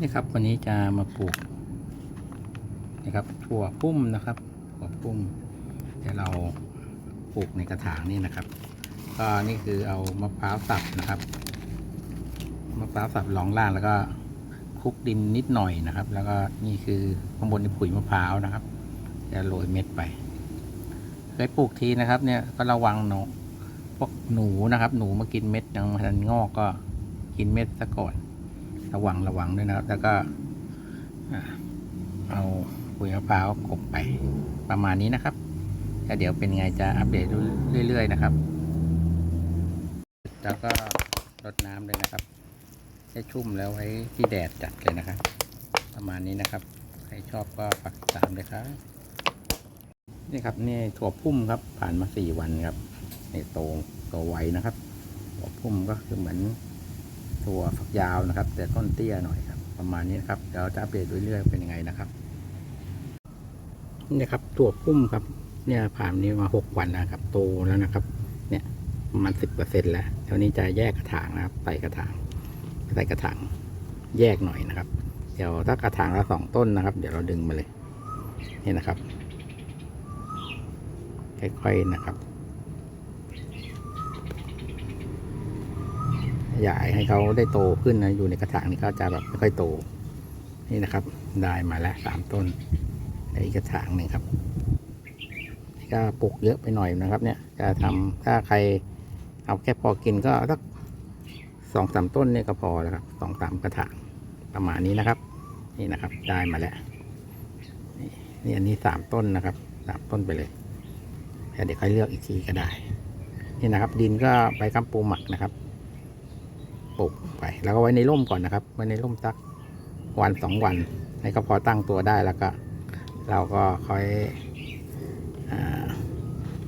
นี่ครับวันนี้จะมาปลูกนะครับถั่วปุ้มนะครับถั่วปุ้มเดี๋ยวเราปลูกในกระถางนี่นะครับก็นี่คือเอามะพร้าวสับนะครับมะพร้าวสับรองล่างแล้วก็คลุกดินนิดหน่อยนะครับ แล้วก็นี่คือข้างบนนี่ปุ๋ยมะพร้าวนะครับ จะโรยเม็ดไปเคยปลูกทีนะครับ เนี่ยก็ระวังหนูพวกหนูนะครับ หนูมากินเม็ดยังมันงอกก็กินเม็ดซะก่อน ระวังระวังด้วยนะแล้วก็เอาปุ๋ยมะพร้าวกบไปประมาณนี้นะครับแล้วเดี๋ยวเป็นไงจะอัปเดตเรื่อย ๆ นะครับ แล้วก็รดน้ำเลยนะครับ ให้ชุ่มแล้วไว้ที่แดดจัดเลยนะครับ ประมาณนี้นะครับ ใครชอบก็ฝากติดตามเลยครับ นี่ครับนี่ถั่วพุ่มครับผ่านมาสี่วันครับนี่โตโตไวนะครับถั่วพุ่มก็คือเหมือน ถั่วฝักยาวนะครับ แต่ต้นเตี้ยหน่อยครับ ประมาณนี้นะครับเดี๋ยวจะอัปเดตเรื่อยๆเป็นยังไงนะครับนี่ครับถั่วพุ่มครับ เนี่ยผ่านนี้มาหกวันนะครับ โตแล้วนะครับ เนี่ยประมาณสิบเปอร์เซ็นแล้วเดี๋ยวนี้จะแยกกระถางนะครับใส่กระถางใส่กระถางแยกหน่อยนะครับ เดี๋ยวถ้ากระถางละสองต้นนะครับ เดี๋ยวเราดึงมาเลย นี่นะครับค่อยๆนะครับ ขยายให้เขาได้โตขึ้นนะอยู่ในกระถางนี่เขาจะแบบไม่ค่อยโตนี่นะครับ ได้มาแล้วสามต้นในกระถางหนึ่งครับก็ปลูกเยอะไปหน่อยนะครับ เนี่ยจะทำถ้าใครเอาแค่พอกินก็สักสองสามต้นเนี่ยก็พอแล้วครับสองสามกระถางประมาณนี้นะครับ นี่นะครับ ได้มาแล้วนี่อันนี้สามต้นนะครับสามต้นไปเลยแล้วเดี๋ยวค่อยเลือกอีกทีก็ได้ นี่นะครับ ดินก็ใบกัมปูหมักนะครับ ปลูกไป แล้วก็ไว้ในร่มก่อนนะครับ ไว้ในร่มสักวันสองวันให้ก็พอตั้งตัวได้แล้วก็ เราก็ค่อยอ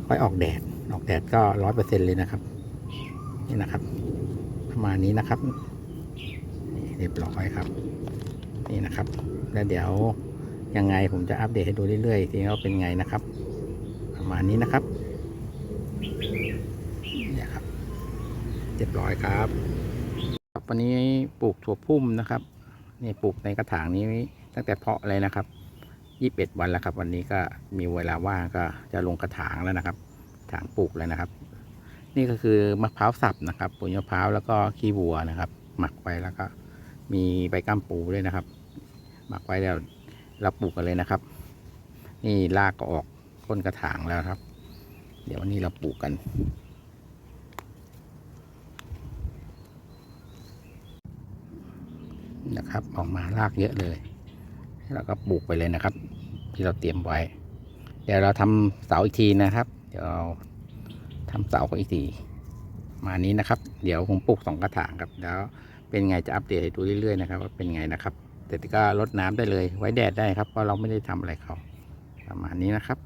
ค่อยออกแดด ออกแดดก็ร้อยเปอร์เซ็นเลยนะครับ นี่นะครับ ประมาณนี้นะครับเรียบร้อยครับ นี่นะครับ แล้วเดี๋ยวยังไงผมจะอัปเดตให้ดูเรื่อยๆทีนี้ว่าเป็นไงนะครับ ประมาณนี้นะครับเนี่ยครับเรียบร้อยครับ วันนี้ปลูกถั่วพุ่มนะครับนี่ปลูกในกระถางนี้ตั้งแต่เพาะเลยนะครับยี่สิบเอ็ดวันแล้วครับ วันนี้ก็มีเวลาว่างก็จะลงกระถางแล้วนะครับถางปลูกแล้วนะครับ นี่ก็คือมะพร้าวสับนะครับปุ๋ยมะพร้าวแล้วก็ขี้วัวนะครับ หมักไว้แล้วก็ มีใบก้ามปูด้วยนะครับ หมักไว้แล้วเราปลูกกันเลยนะครับ นี่รากก็ออกก้นกระถางแล้วครับ เดี๋ยววันนี้เราปลูกกัน นะครับ ออกมารากเยอะเลยแล้วก็ปลูกไปเลยนะครับ ที่เราเตรียมไว้ เดี๋ยวเราทำเสาอีกทีนะครับ เดี๋ยวเราทำเสาอีกทีมานี้นะครับ เดี๋ยวผมปลูกสองกระถางครับแล้วเป็นไงจะอัปเดตให้ดูเรื่อยๆนะครับ ว่าเป็นไงนะครับแต่ก็ลดน้ำได้เลย ไว้แดดได้ครับเพราะเราไม่ได้ทำอะไรเขาประมาณนี้นะครับ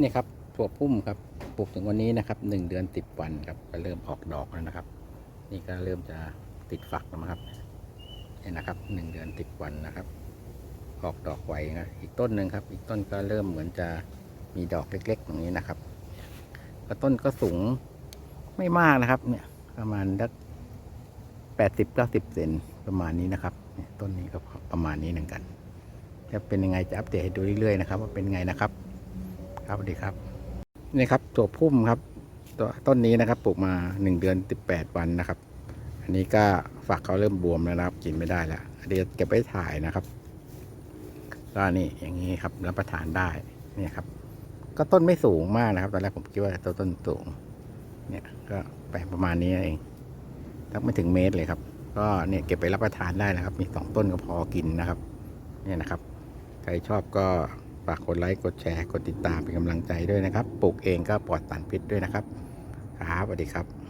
นี่ครับถั่วพุ่มครับปลูกถึงวันนี้นะครับหนึ่งเดือนติดวันครับก็เริ่มออกดอกแล้วนะครับ นี่ก็เริ่มจะติดฝักแล้วนะครับ เนี่ยนะครับหนึ่งเดือนติดวันนะครับ ออกดอกไวนะอีกต้นหนึ่งครับ อีกต้นก็เริ่มเหมือนจะมีดอกเล็กๆตรงนี้นะครับก็ต้นก็สูงไม่มากนะครับ เนี่ยประมาณสักแปดสิบเก้าสิบเซนประมาณนี้นะครับเนี่ยต้นนี้ก็ประมาณนี้เหมือนกัน จะเป็นยังไงจะอัปเดตให้ดูเรื่อยๆนะครับว่าเป็นไงนะครับ ครับสวัสดีครับนี่ครับตัวพุ่มครับตัวต้นนี้นะครับปลูกมาหนึ่งเดือนสิบแปดวันนะครับ อันนี้ก็ ฝักเขาเริ่มบวมแล้วนะครับ กินไม่ได้แล้วเดี๋ยวเก็บไปถ่ายนะครับก็นี่อย่างนี้ครับรับประทานได้เนี่ยครับ ก็ต้นไม่สูงมากนะครับ ตอนแรกผมคิดว่าต้นต้นสูง เนี่ยก็แปลประมาณนี้เองทักไม่ถึงเมตรเลยครับ ก็เนี่ยเก็บไปรับประทานได้นะครับ มีสองต้นก็พอกินนะครับ เนี่ยนะครับ ใครชอบก็ฝากกดไลค์กดแชร์กดติดตามเป็นกำลังใจด้วยนะครับ ปลูกเองก็ปลอดสารพิษด้วยนะครับ ครับสวัสดีครับ